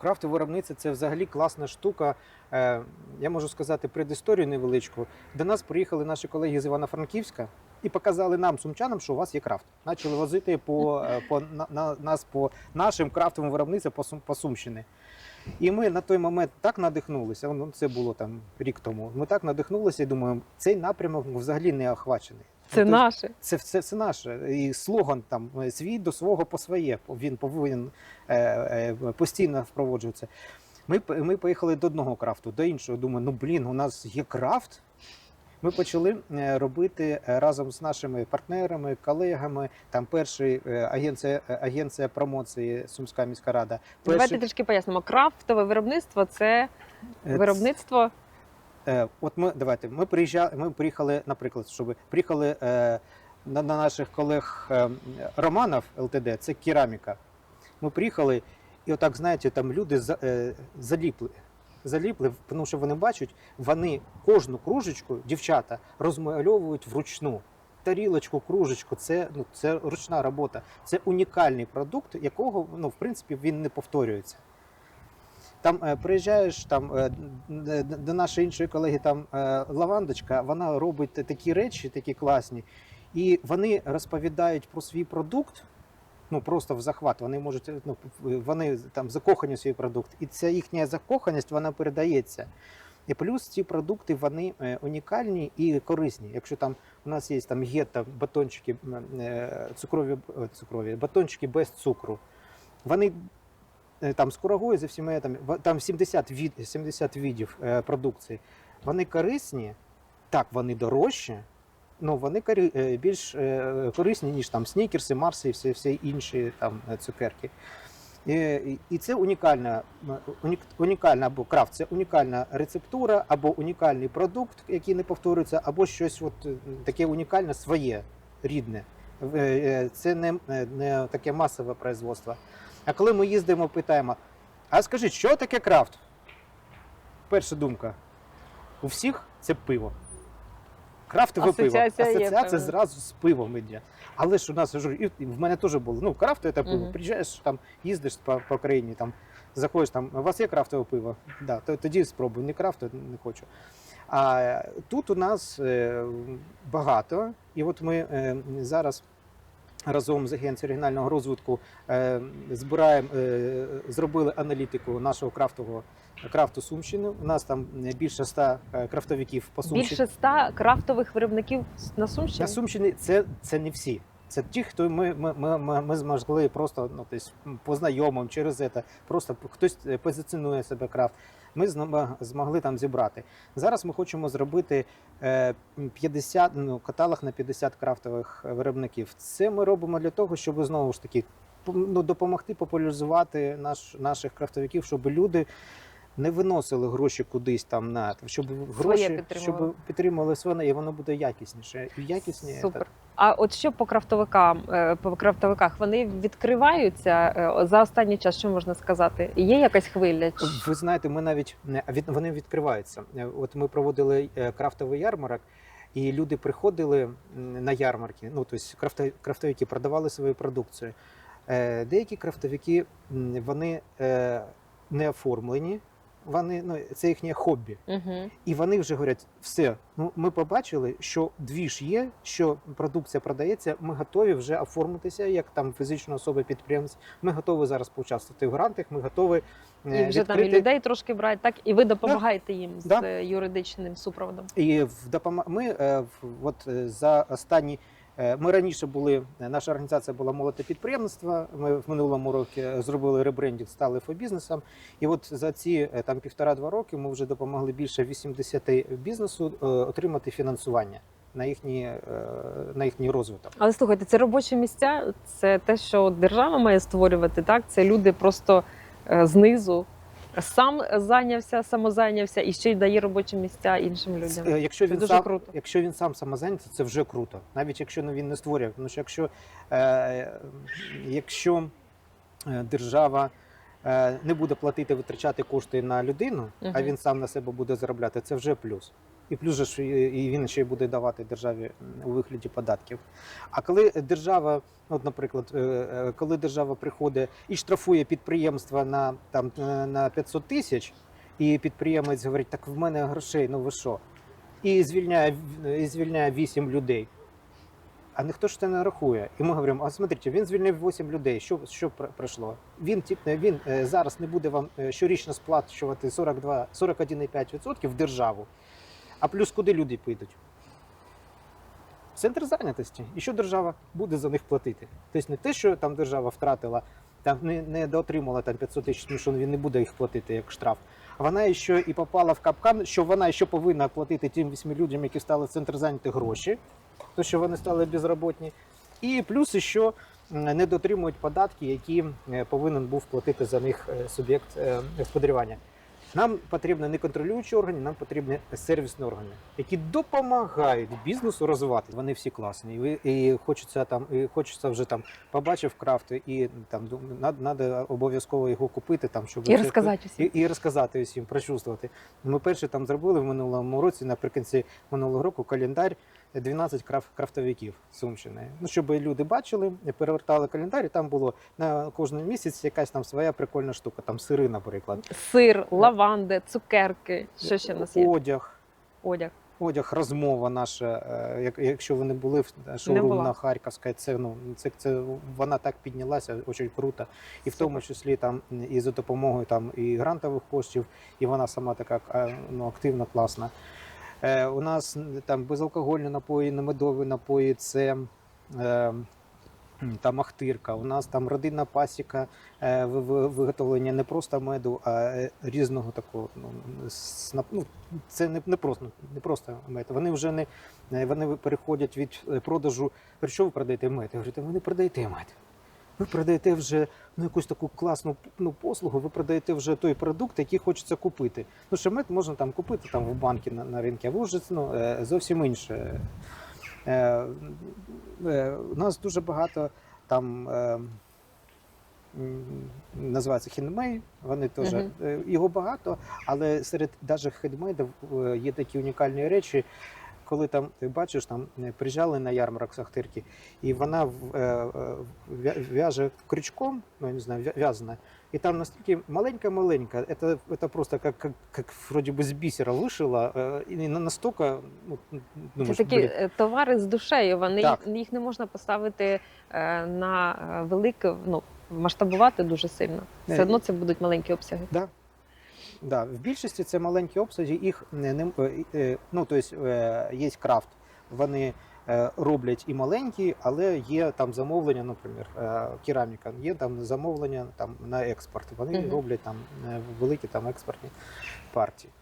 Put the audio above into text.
Крафтове виробництво це взагалі класна штука. Е, Я можу сказати предісторію невеличку. До нас приїхали наші колеги з Івано-Франківська і показали нам, сумчанам, що у вас є крафт. Почали возити по, е, по на, на, нас по нашим крафтовим виробництвам по, по Сумщини. І ми на той момент так надихнулися. Ну, це було там рік тому. Ми так надихнулися і думаємо, цей напрямок взагалі не охвачений. Це Ну, наше. це все це наше. І слоган там е, свій до свого по своє. Він повинен е, е, постійно впроводжуватися. Ми, ми поїхали до одного крафту, до іншого. Думаю, ну блін, у нас є крафт. Ми почали е, робити е, разом з нашими партнерами, колегами. Там перший агенція, агенція промоції Сумська міська рада. Давайте трішки пояснимо. Крафтове виробництво це виробництво. Е, От ми давайте. Ми приїжджали. Ми приїхали, наприклад, щоб приїхали е, на, на наших колег е, Романов ЛТД, це кераміка. Ми приїхали, і отак, знаєте, там люди за, е, заліпли. Заліпли, тому що вони бачать, вони кожну кружечку, дівчата, розмальовують вручну. Тарілочку, кружечку, це ну це ручна робота. Це унікальний продукт, якого ну в принципі він не повторюється. Там е, приїжджаєш там е, до нашої іншої колеги, там е, лавандочка, вона робить такі речі, такі класні, і вони розповідають про свій продукт. Ну просто в захват. Вони можуть ну, вони там закохані в свій продукт, і ця їхня закоханість вона передається. І плюс ці продукти вони е, унікальні і корисні. Якщо там у нас є там гетто, батончики е, цукрові, е, цукрові батончики без цукру, вони е, там з курагою, зі всіма там, там 70, від, 70 видів е, продукції. Вони корисні, так, вони дорожчі, ну вони е, більш е, корисні, ніж там снікерси, марси і всі, всі інші там е, цукерки. І, це унікальна, унік, унікальна або крафт, це унікальна рецептура, або унікальний продукт, який не повторюється, або щось от е, таке унікальне своє, рідне. Е, е, Це не, е, не таке масове производство. А коли ми їздимо, питаємо: а скажіть, що таке крафт? Перша думка. У всіх це пиво. Крафтове пиво. Асоціація зразу з пивом іде. Але ж у нас і в мене теж було. Ну, крафт це пиво. Приїжджаєш там, їздиш по, по країні, там, заходиш там, у вас є крафтове пиво? Да, то, тоді спробуй. Не крафт, то не хочу. А тут у нас е, багато, і от ми е, зараз разом з агенцією регіонального розвитку е, збираємо, е, зробили аналітику нашого крафтового крафту Сумщини. У нас там більше ста е, крафтовиків по Сумщині. Більше ста крафтових виробників на Сумщині. На Сумщині це, це не всі. Це ті, хто ми, ми, ми, ми, змогли просто ну, тобто, по знайомим через це, просто хтось е, позиціонує себе крафт. Ми змогли там зібрати. Зараз ми хочемо зробити е, 50, ну, каталог на 50 крафтових виробників. Це ми робимо для того, щоб знову ж таки ну, допомогти популяризувати наш, наших крафтовиків, щоб люди не виносили гроші кудись там на щоб гроші підтримували. щоб підтримували своє, і воно буде якісніше. І якісніше Супер. А от що по крафтовикам, е, по крафтовиках, вони відкриваються е, за останній час, що можна сказати? Є якась хвиля? Чи- Ви знаєте, ми навіть від вони відкриваються. Е, От ми проводили е, крафтовий ярмарок, і люди приходили на ярмарки. Ну тобто крафто- крафтовики продавали свою продукцію. Е, Деякі крафтовики вони е, не оформлені. Вони ну це їхнє хобі. Угу. І вони вже говорять: все, ну ми побачили, що двіж є, що продукція продається. Ми готові вже оформитися як там фізична особа підприємець. Ми готові зараз поучаствувати в грантах. Ми готові е, І вже там і людей трошки брати, так і ви допомагаєте їм з Да. е, юридичним супроводом. І в допомо... ми е, в- от е, за останні. Е, Ми раніше були, е, наша організація була молоде підприємництво. Ми в минулому році зробили ребрендінг, стали фобізнесом. І от за ці е, там півтора-два роки ми вже допомогли більше 80 бізнесу е, отримати фінансування на їхній, е, на їхній розвиток. Але слухайте, це робочі місця, це те, що держава має створювати. Так, це люди просто е, знизу сам зайнявся, самозайнявся і ще й дає робочі місця іншим людям. Е, Якщо Це він дуже сам, круто. якщо він сам самозайнявся, це вже круто. Навіть якщо ну, він не створює. Тому що якщо, е, якщо е, держава не буде платити, витрачати кошти на людину, а він сам на себе буде заробляти, це вже плюс. І плюс же і він ще й буде давати державі у вигляді податків. А коли держава, от, наприклад, е, е, коли держава приходить і штрафує підприємства на там е, на 500 тисяч, і підприємець говорить, так в мене грошей, ну ви що? І звільняє і звільняє 8 людей. А ніхто ж це не рахує. І ми говоримо: а смотрите, він звільнив 8 людей. Що, що пройшло? Він тип- він е, зараз не буде вам е, щорічно сплачувати 42, 41,5% в державу. А плюс куди люди підуть? Центр зайнятості. І що держава буде за них платити? Тобто не те, що там держава втратила, там не, не доотримала там 500 тисяч, тому що він не буде їх платити як штраф. Вона ще і попала в капкан, що вона ще повинна платити тим 8 людям, які стали в центр зайняти гроші, то що вони стали безробітні. І плюс ще не дотримують податки, які повинен був платити за них е, суб'єкт е, господарювання. Нам потрібні не контролюючі органи, нам потрібні сервісні органи, які допомагають бізнесу розвивати. Вони всі класні. І, хочеться там, і хочеться вже там побачив крафт, і там треба обов'язково його купити, там щоб І розказати і, і розказати усім, прочувствувати. Ми перше там зробили в минулому році, наприкінці минулого року, календар 12 краф, крафтовиків Сумщини. Ну, щоб люди бачили, перевертали календар, і там було на кожен місяць якась там своя прикольна штука, там сири, наприклад. Сир, лаванди, цукерки. Що ще в нас є? Одяг. Одяг. Одяг, розмова наша. е, Якщо ви не були в шоурум на Харківській, це ну це, це вона так піднялася, дуже круто. І в тому числі там і за допомогою там і грантових коштів, і вона сама така е, ну, активна, класна. Е, у нас там безалкогольні напої, немедові напої, це. Е, там ахтирка, у нас там родинна пасіка, е, ви- ви- виготовлення не просто меду, а різного такого. Ну, ну, це не, не просто не просто мед. Вони вже не вони переходять від продажу. «Говорю, Що ви продаєте мед? Я говорю, ви не продаєте мед. Ви продаєте вже ну, якусь таку класну ну, послугу, ви продаєте вже той продукт, який хочеться купити. Ну, що мед можна там купити там в банки на, на ринку, а ви вже ну, е, зовсім інше. Е, е, у нас дуже багато там. Е, Називається хендмей, вони теж Мгм. е, його багато, але серед навіть хендмейдів е, є такі унікальні речі, коли там ти бачиш, там е, приїжджали на ярмарок Сахтирки, і вона в- е, е, в'я- в'яже крючком, ну я не знаю, в'я- в'язана, і там настільки маленька-маленька, это, это просто как, как, как вроде бы с бисера вышила, э, и на- настолько, ну, Це думаешь, такі блин, е, товари з душею. Вони Так. їх, їх не можна поставити е, на е, велике, ну масштабувати дуже сильно. Все Е, одно це будуть маленькі обсяги. Да, в більшості це маленькі обсяги, їх не, не е, е, ну, тобто є крафт. Вони роблять і маленькі, але є там замовлення, наприклад, кераміка, є там замовлення там на експорт. Вони роблять там великі там експортні партії.